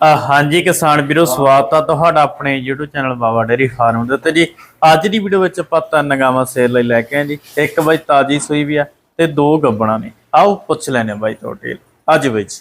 ਹਾਂਜੀ ਕਿਸਾਨ ਵੀਰੋ ਸਵਾਗਤ ਆ ਤੁਹਾਡਾ ਆਪਣੇ YouTube channel Baba dairy farm ਦੇ ਉੱਤੇ ਜੀ। ਅੱਜ ਦੀ ਵੀਡੀਓ ਵਿੱਚ ਆਪਾਂ ਤਿੰਨ ਗਾਵਾਂ ਸੇਲ ਲਈ ਲੈ ਕੇ ਆਏ ਜੀ। ਇੱਕ ਬਾਈ ਤਾਜੀ ਸੂਈ ਵੀ ਆ ਤੇ ਦੋ ਗੱਬਣਾ ਨੇ। ਆਓ ਪੁੱਛ ਲੈਨੇ ਬਾਈ ਤੋਂ ਡਿਟੇਲ ਅੱਜ ਵਿੱਚ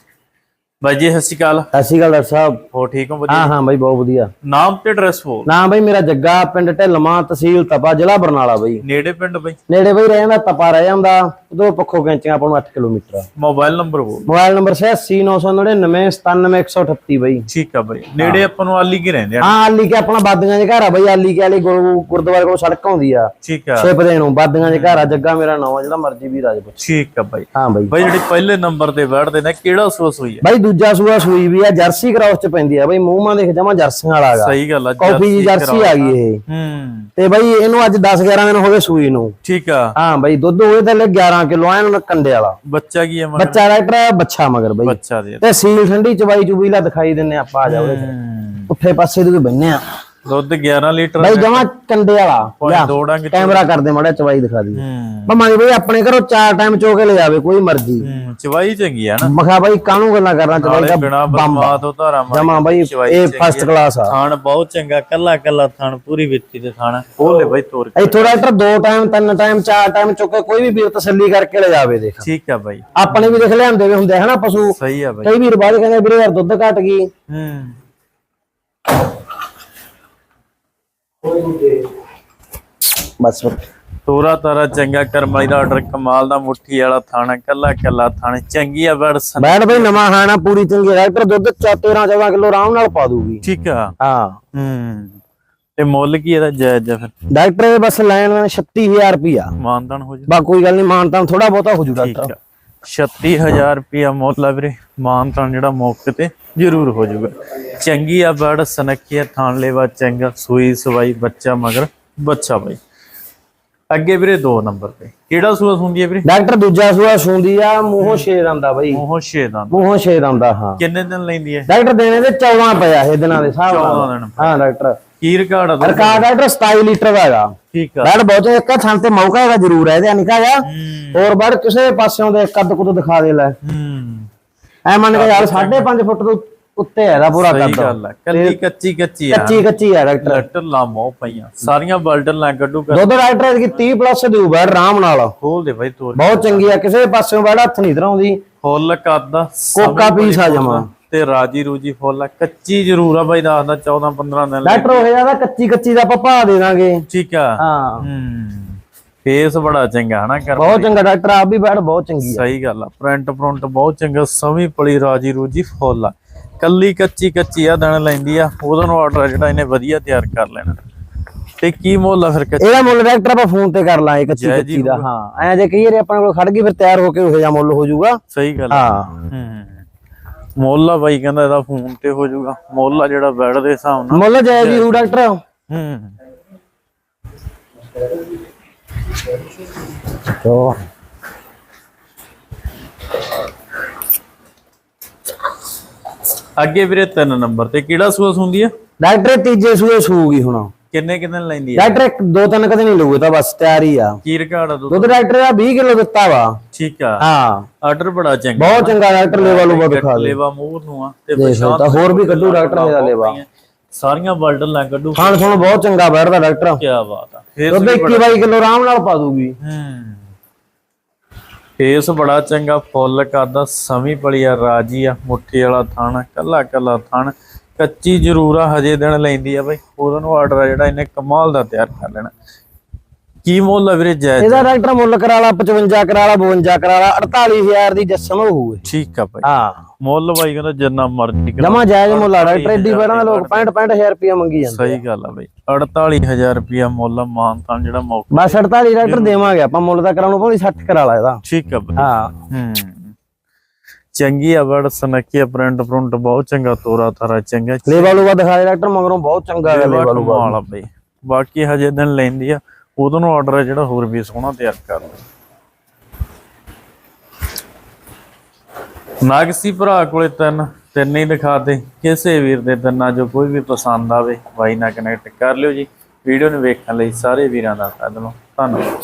ਬਾਈ ਜੀ ਸਤਿ ਸ਼੍ਰੀ ਅਕਾਲ। ਸਤਿ ਸ਼੍ਰੀ ਅਕਾਲ ਡਾਕਟਰ ਸਾਹਿਬ। ਹੋ ਠੀਕ ਹੋ ਹਾਂ ਵਧੀਆ? ਹਾਂ ਬਾਈ ਬਹੁਤ ਵਧੀਆ। ਨਾਮ ਤੇ ਐਡਰੈਸ ਹੋ ਨਾਮ ਬਾਈ ਮੇਰਾ ਜੱਗਾ ਪਿੰਡ ਢਿੱਲਵਾਂ ਤਹਿਸੀਲ ਤਪਾ ਜ਼ਿਲ੍ਹਾ ਬਰਨਾਲਾ ਬਾਈ। ਨੇੜੇ ਪਿੰਡ ਬਾਈ? ਨੇੜੇ ਬਾਈ ਰਹਿ ਜਾਂਦਾ ਤਪਾ ਰਹਿ ਜਾਂਦਾ। ਉਦੋਂ ਪੱਖੋਂ ਕੈਂਚੀਆਂ ਆਪਾਂ ਨੂੰ 8 ਕਿਲੋਮੀਟਰ ਆ। ਮੋਬਾਈਲ ਨੰਬਰ ਹੋ ਮੋਬਾਈਲ ਨੰਬਰ 8699997138 ਬਾਈ। ਠੀਕ ਆ ਬਾਈ। ਨੇੜੇ ਆਪਾਂ ਨੂੰ ਆਲੀ ਕੀ ਰਹਿੰਦੇ ਆ? ਹਾਂ ਆਲੀ ਕੇ ਆਪਣਾ ਬਾਦੀਆਂ ਦੇ ਘਰ ਆ ਬਾਈ ਆਲੀ ਕੇ ਵਾਲੀ ਗੁਰੂ- ਗੁਰਦੁਆਰੇ ਕੋਲ ਸੜਕ ਆਉਂਦੀ ਆ। ਠੀਕ ਆ। ਛਿਪ ਦੇ ਨੂੰ ਬਾਦੀਆਂ ਦੇ ਘਰ ਆ ਜੱਗਾ ਮੇਰਾ ਨਾਮ ਆ ਜਿਹੜਾ ਮਰਜ਼ੀ ਵੀ ਰਾਜ ਪੁੱਛ। ਠੀਕ ਆ ਬਾਈ। ਹਾਂ ਬਾਈ। ਬਾਈ ਜਿਹੜੀ ਪਹਿਲੇ ਨੰਬਰ ਤੇ ਬੈਠਦੇ ਨੇ ਕਿਹੜਾ ਸੋਸ ਹੋਈ ਆ? ਬਾਈ ਦੂਜਾ ਸੂਆ ਸੂਈ ਵੀ ਆ ਜਰਸੀ ਕ੍ਰਾਸ ਚ ਪੈਂਦੀ ਆ। ਬਾਈ ਮੂੰਹ ਮਾ ਦੇਖ ਜਾਵਾਂ ਜਰਸੀਆਂ ਵਾਲਾ ਹੈਗਾ। ਸਹੀ ਗੱਲ ਆ ਕਾਫੀ ਜੀ ਜਰਸੀ ਆ ਗਈ ਇਹ। ਹੂੰ। ਤੇ ਬਾਈ ਇਹਨੂੰ ਅੱਜ 10 11 ਦਿਨ ਹੋ ਗਏ ਸੂਈ ਨੂੰ। ਠੀਕ ਆ। ਹਾਂ ਬਾਈ ਦੁੱਧ ਹੋਏ ਤਾਂ ਲੈ 11 ਕਿਲੋ ਐਨ ਕੰਡੇ ਵਾਲਾ। ਬੱਚਾ ਕੀ ਹੈ ਮਗਰ? ਬੱਚਾ ਡਾਕਟਰ ਬੱਚਾ ਮਗਰ ਬਾਈ। ਬੱਚਾ ਦੇ ਤੇ ਸੀਲ ਠੰਡੀ ਚਵਾਈ ਚੁਬੀ ਲਾ ਦਿਖਾਈ ਦਿੰਨੇ ਆਪਾਂ ਆ ਜਾ ਉਹਦੇ। ਉੱਥੇ ਪਾਸੇ ਦੇ ਬੰਨੇ ਆ। ਦੁੱਧ 11 ਲੀਟਰ ਬਾਈ ਜਮਾ ਕੰਡੇ ਵਾਲਾ। ਦੋ ਡੰਗ ਕੈਮਰਾ ਕਰਦੇ ਮਾੜਾ ਚਵਾਈ ਦਿਖਾ ਦੀ। ਮਮਾਂ ਬਾਈ ਆਪਣੇ ਘਰੋਂ ਚਾਰ ਟਾਈਮ ਚੋ ਕੇ ਲੈ ਜਾਵੇ ਕੋਈ ਮਰਜ਼ੀ। ਚਵਾਈ ਚੰਗੀ ਆ ਨਾ। ਮਖਾ ਬਾਈ ਕਾਹਨੂੰ ਗੱਲਾਂ ਕਰਨਾ ਚਵਾਈ ਦਾ ਬਿਨਾ ਬਰਮਾ ਤੋਂ ਧਾਰਾ ਮਾਰ ਜਮਾ ਬਾਈ ਇਹ ਫਸਟ ਕਲਾਸ ਆ। ਥਾਣ ਬਹੁਤ ਚੰਗਾ ਕੱਲਾ ਕੱਲਾ ਥਾਣ ਪੂਰੀ ਵਿੱਚੀ ਦੇ ਥਾਣ। ਉਹ ਲੈ ਬਾਈ ਤੋਰ ਕੇ। ਇੱਥੋਂ ਡਾਕਟਰ ਦੋ ਟਾਈਮ ਤਿੰਨ ਟਾਈਮ ਚਾਰ ਟਾਈਮ ਚੁੱਕ ਕੇ ਕੋਈ ਵੀ ਵੀਰ ਤਸੱਲੀ ਕਰਕੇ ਲੈ ਜਾਵੇ ਦੇਖ। ਠੀਕ ਆ ਬਾਈ। ਆਪਣੇ ਵੀ ਦੇਖ ਲਿਆਂਦੇ ਵੀ ਹੁੰਦੇ ਹਨਾ ਪਸ਼ੂ। ਸਹੀ ਆ ਬਾਈ। ਕਈ ਵੀਰ ਬਾਅਦ ਕਹਿੰਦੇ ਵੀਰੇ ਯਾਰ ਦੁੱਧ ਘਟ ਗਈ। ਹੂੰ। ਬਸ ਤੋਰਾ ਤਾਰਾ ਚੰਗਾ ਕਰਮਾਈ ਦਾ ਆਰਡਰ ਕਮਾਲ ਦਾ ਮੁੱਠੀ ਵਾਲਾ ਥਾਣਾ ਕੱਲਾ ਕੱਲਾ ਥਾਣ ਚੰਗੀ ਆ ਬੜ ਸਨ ਬੈਠ ਬਈ ਨਵਾਂ ਖਾਣਾ ਪੂਰੀ ਚੰਗੀ ਡਾਕਟਰ ਦੁੱਧ 13 14 ਕਿਲੋ ਆਰਾਮ ਨਾਲ ਪਾ ਦੂਗੀ। ਠੀਕ ਆ। ਹਾਂ। ਹੂੰ। ਤੇ ਮੁੱਲ ਕੀ ਇਹਦਾ? ਜਾਇਜ਼ ਆ ਫਿਰ। ਡਾਕਟਰ ਇਹ ਬਸ ਲੈਣ ਦੇਣ 36000 ਰੁਪਿਆ ਮਾਨਦਾਨ ਹੋ ਜਾ ਬਾ ਕੋਈ ਗੱਲ ਨਹੀਂ ਮਾਨਤਾਂ ਥੋੜਾ ਬਹੁਤਾ ਹੋ ਜੂ ਡਾਕਟਰ। 36000 ਰੁਪਿਆ ਮੁੱਲ ਆ ਵੀਰੇ। ਮਾਨਤਾਨ ਜਿਹੜਾ ਮੌਕੇ ਤੇ ਜ਼ਰੂਰ ਹੋ ਜਾਊਗਾ। ਚੰਗੀ ਆ ਬੜ ਸਨਕੀਆ ਥਾਣ ਲੈਵਾ ਚੰਗਾ ਸੂਈ ਸਵਾਈ ਬੱਚਾ ਮਗਰ ਬੱਚਾ ਬਾਈ। ਅੱਗੇ ਵੀਰੇ 2 ਨੰਬਰ ਤੇ। ਕਿਹੜਾ ਸੂਆ ਹੁੰਦੀ ਹੈ ਵੀਰੇ? ਡਾਕਟਰ ਦੂਜਾ ਸੂਆ ਸੁੰਦੀ ਆ ਮੂੰਹੋਂ ਸ਼ੇਰ ਆਂਦਾ ਬਈ। ਉਹ ਛੇਦਾਂ ਮੂੰਹੋਂ ਸ਼ੇਰ ਆਂਦਾ ਹਾਂ। ਕਿੰਨੇ ਦਿਨ ਲੈਂਦੀ ਹੈ ਡਾਕਟਰ ਦੇਣੇ ਦੇ 14 ਪਿਆ ਇਹ ਦਿਨਾਂ ਦੇ ਹਿਸਾਬ 14 ਨਾਲ। ਦਿਨ ਹਾਂ ਡਾਕਟਰ। ਕੀ ਰਿਕਾਰਡ ਆ? ਰਿਕਾਰਡ ਡਾਕਟਰ 27 ਲੀਟਰ ਦਾ ਹੈਗਾ। ਠੀਕ ਆ। ਬੈਡ ਬਹੁਤ ਇੱਕ ਥਾਂ ਤੇ ਮੌਕਾ ਹੈਗਾ ਜ਼ਰੂਰ ਹੈ ਇਹਦੇ ਨਿਕਾ ਜਾ ਹੋਰ ਬੈਡ ਕਿਸੇ ਪਾਸਿਓਂ ਦੇ ਕੱਦ ਕੁੱਦ ਦਿਖਾ ਦੇ ਲੈ। ਹੂੰ। ਐ ਮੰਨ ਕੇ ਯਾਰ 5.5 ਫੁੱਟ ਤੋਂ ਉੱਤੇ ਹੈ ਇਹਦਾ ਪੂਰਾ ਸਹੀ ਕੱਦ ਗੱਲ ਕੱਲੀ ਕੱਚੀ ਕੱਚੀ ਆ ਕੱਚੀ ਕੱਚੀ ਹੈ ਡਾਕਟਰ। ਲੈਟਰ ਲਾਮੋ ਪਈਆਂ ਸਾਰੀਆਂ ਬਲਡਨ ਲਾ ਕੱਢੂ ਕਰ। ਦੁੱਧ ਡਾਕਟਰ ਦੀ 30 ਪਲੱਸ ਦੇਊ ਬੈਡ ਆਰਾਮ ਨਾਲ। ਖੋਲ ਦੇ ਬਾਈ ਤੋਰ ਬਹੁਤ ਚੰਗੀ ਆ ਕਿਸੇ ਪਾਸਿਓਂ ਬੈਡ ਹੱਥ ਨਹੀਂ ਧਰਾਉਂਦੀ। ਫੁੱਲ ਕੱਦਾ ਕੋਕਾ ਪੀਸ ਆ ਜਮਾ ਤੇ ਰਾਜੀ ਰੂਜੀ ਫੁੱਲ ਆ ਕੱਚੀ ਜ਼ਰੂਰ ਆ ਬਾਈ ਦੱਸਦਾ 14 15 ਦਿਨ ਡਾਕਟਰ ਉਹ ਜ਼ਿਆਦਾ ਕੱਚੀ ਕੱਚੀ ਦਾ ਆਪਾਂ ਭਾ ਦੇ ਦਾਂਗੇ। ਠੀਕ ਆ। ਹਾਂ। ਹੂੰ। ਫੇਸ ਬੜਾ ਚੰਗਾ ਹਨਾ ਕਰ ਬਹੁਤ ਚੰਗਾ ਡਾਕਟਰ ਆਪ ਵੀ ਬੈਡ ਬਹੁਤ ਚੰਗੀ ਆ। ਸਹੀ ਗੱਲ ਆ ਪ੍ਰਿੰਟ ਪ੍ਰਿੰਟ ਬਹੁਤ ਚੰਗਾ ਸਮੀ ਪਲੀ ਰਾਜੀ ਰੂਜੀ ਫੁੱਲ ਆ। ਕੱਲੀ ਕੱਚੀ ਕੱਚੀ ਆ ਦਣ ਲੈਂਦੀ ਆ ਉਹਦਾ ਨੂੰ ਆਰਡਰ ਜਿਹੜਾ ਇਹਨੇ ਵਧੀਆ ਤਿਆਰ ਕਰ ਲੈਣਾ। ਤੇ ਕੀ ਮੁੱਲ ਆ ਫਿਰ ਕੱਚੀ? ਇਹਦਾ ਮੁੱਲ ਡਾਕਟਰ ਆਪਾਂ ਫੋਨ ਤੇ ਕਰ ਲਾਂਗੇ ਕੱਚੀ ਕੱਚੀ ਦਾ ਹਾਂ। ਐਂ ਜੇ ਕਹੀ ਵਾਰੀ ਆਪਣੇ ਕੋਲ ਖੜ ਗਈ ਫਿਰ ਤਿਆਰ ਹੋ ਕੇ ਉਹ ਜਿਹਾ ਮੁੱਲ ਹੋ ਜਾਊਗਾ। ਸਹੀ ਗੱਲ ਹੂੰ। ਮੁੱਲ ਆ ਬਾਈ ਕਹਿੰਦਾ ਇਹਦਾ ਫੋਨ ਤੇ ਹੋ ਜਾਊਗਾ। ਮੁੱਲ ਆ ਜਿਹੜਾ ਬੈਡ ਦੇ ਹਿਸਾਬ ਨਾਲ। ਮੁੱਲ ਜਾਇਜ਼ ਹੀ ਹੋ ਡਾਕਟਰ। ਹੂੰ ਤੋ ਅੱਗੇ ਵੀਰੇ ਤਿੰਨ ਨੰਬਰ ਤੇ ਕਿਹੜਾ ਸੂਸ ਹੁੰਦੀ ਆ? ਡਾਕਟਰ ਤੀਜੇ ਸੂਏ ਸੂਗੀ ਹੁਣ। ਕਿੰਨੇ ਕਿੰਨੇ ਲੈਂਦੀ ਆ? ਡਾਕਟਰ ਦੋ ਤਿੰਨ ਕਦੇ ਨਹੀਂ ਲਊਗੇ ਤਾਂ ਬਸ ਤਿਆਰ ਹੀ ਆ। ਕੀ ਰਿਕਾਰਡ ਆ ਦੁੱਧ? ਦੁੱਧ ਡਾਕਟਰ ਦਾ 20 ਕਿਲੋ ਦਿੱਤਾ ਵਾ। ਠੀਕ ਆ। ਹਾਂ। ਆਰਡਰ ਬੜਾ ਚੰਗਾ। ਬਹੁਤ ਚੰਗਾ ਡਾਕਟਰ ਲੈਵਲ ਨੂੰ ਦਿਖਾ ਦੇ। ਲੇਵਾ ਮੂੰਹ ਨੂੰ ਆ ਤੇ ਲਓ ਤਾਂ ਹੋਰ ਵੀ ਕੱਢੂ ਡਾਕਟਰ ਇਹਦਾ ਲੇਵਾ। ਸਾਰੀਆਂ ਬਲਡਨ ਲਾ ਕੱਢੂ। ਖਾਣ ਸੁਣ ਬਹੁਤ ਚੰਗਾ ਬੈਠਦਾ ਡਾਕਟਰ। ਕੀ ਬਾਤ ਆ। ਦੁੱਧ 21 22 ਕਿਲੋ ਆਰਾਮ ਨਾਲ ਪਾ ਦੂਗੀ। ਹੂੰ। ਫੇਸ ਬੜਾ ਚੰਗਾ, ਫੁੱਲ ਕਰਦਾ ਸਮੀ ਪਲੀ ਆ ਰਾਜੀ ਆ, ਮੁੱਠੀ ਵਾਲਾ ਥਣ, ਕੱਲਾ ਕੱਲਾ ਥਣ। ਕੱਚੀ ਜ਼ਰੂਰ ਆ, ਹਜੇ ਦਿਨ ਲੈਂਦੀ ਆ ਬਈ। ਉਹਦਾ ਨੂੰ ਆਰਡਰ ਆ ਜਿਹੜਾ ਇਹਨੇ ਕਮਾਲ ਦਾ ਤਿਆਰ ਕਰ ਲੈਣਾ। ਕੀ ਮੁੱਲ ਆ ਵੀਰੇ ਜਾਇਜ਼ ਇਹਦਾ ਡਾਕਟਰ ਮੁੱਲ ਕਰਾ ਲਾ 55 ਕਰਾ ਲਾ 52 ਕਰਾ ਲਾ 48000 ਦੀ ਜੱਸਮ ਹੋਊ ਠੀਕ ਆ ਭਾਈ ਹਾਂ। ਮੁੱਲ ਬਾਈ ਕਹਿੰਦਾ ਜਿੰਨਾ ਮਰਜ਼ੀ ਕਰਾ ਜਮਾ ਜਾਇਜ਼ ਮੁੱਲ ਆ ਡਾਕਟਰ ਏਡੀ ਬੜਾ ਲੋਕ 65 65000 ਰੁਪਇਆ ਮੰਗੀ ਜਾਂਦੇ ਸਹੀ ਗੱਲ ਆ ਬਈ। 48000 ਰੁਪਿਆ ਮੁੱਲ ਮਾਨਤਾਨ ਜਿਹੜਾ ਮੌਕਾ ਬਸ 48 ਡਾਕਟਰ ਦੇਵਾਂਗੇ ਆਪਾਂ ਮੁੱਲ ਦਾ ਕਰਾਉਣ ਭਾਵੇਂ 60 ਕਰਾ ਲਾ ਇਹਦਾ। ਠੀਕ ਆ ਬਈ। ਹਾਂ। ਹੂੰ। ਚੰਗੀ ਆ ਸਨਕੀ ਪ੍ਰਿੰਟ ਪ੍ਰਿੰਟ ਬਹੁਤ ਚੰਗਾ ਤੋਰਾ ਤਾਰਾ ਚੰਗਾ। ਲੇਵਾ ਲੂਵਾ ਦਿਖਾ ਦੇ ਡਾਕਟਰ ਮਗਰੋਂ ਬਹੁਤ ਚੰਗਾ ਹੈ ਲੇਵਾ ਲੂਵਾ ਬਾਕੀ ਹਜੇ ਦਿਨ ਲੈਂਦੀ ਆ। ਉਦੋਂ ਨੂੰ ਆਰਡਰ ਜਿਹੜਾ ਹੋਰ ਵੀ ਸੋਹਣਾ ਤਿਆਰ ਕਰ ਨਾਗਸੀ ਭਰਾ ਕੋਲੇ ਤਿੰਨ ਤਿੰਨ ਹੀ ਦਿਖਾ ਦੇ। ਕਿਸੇ ਵੀਰ ਦੇ ਤਿੰਨਾਂ ਜੋ ਕੋਈ ਵੀ ਪਸੰਦ ਆਵੇ ਬਾਈ ਨਾਲ ਕਨੈਕਟ ਕਰ ਲਿਓ ਜੀ। ਵੀਡੀਓ ਨੂੰ ਵੇਖਣ ਲਈ ਸਾਰੇ ਵੀਰਾਂ ਦਾ ਧੰਨਵਾਦ ਧੰਨਵਾਦ।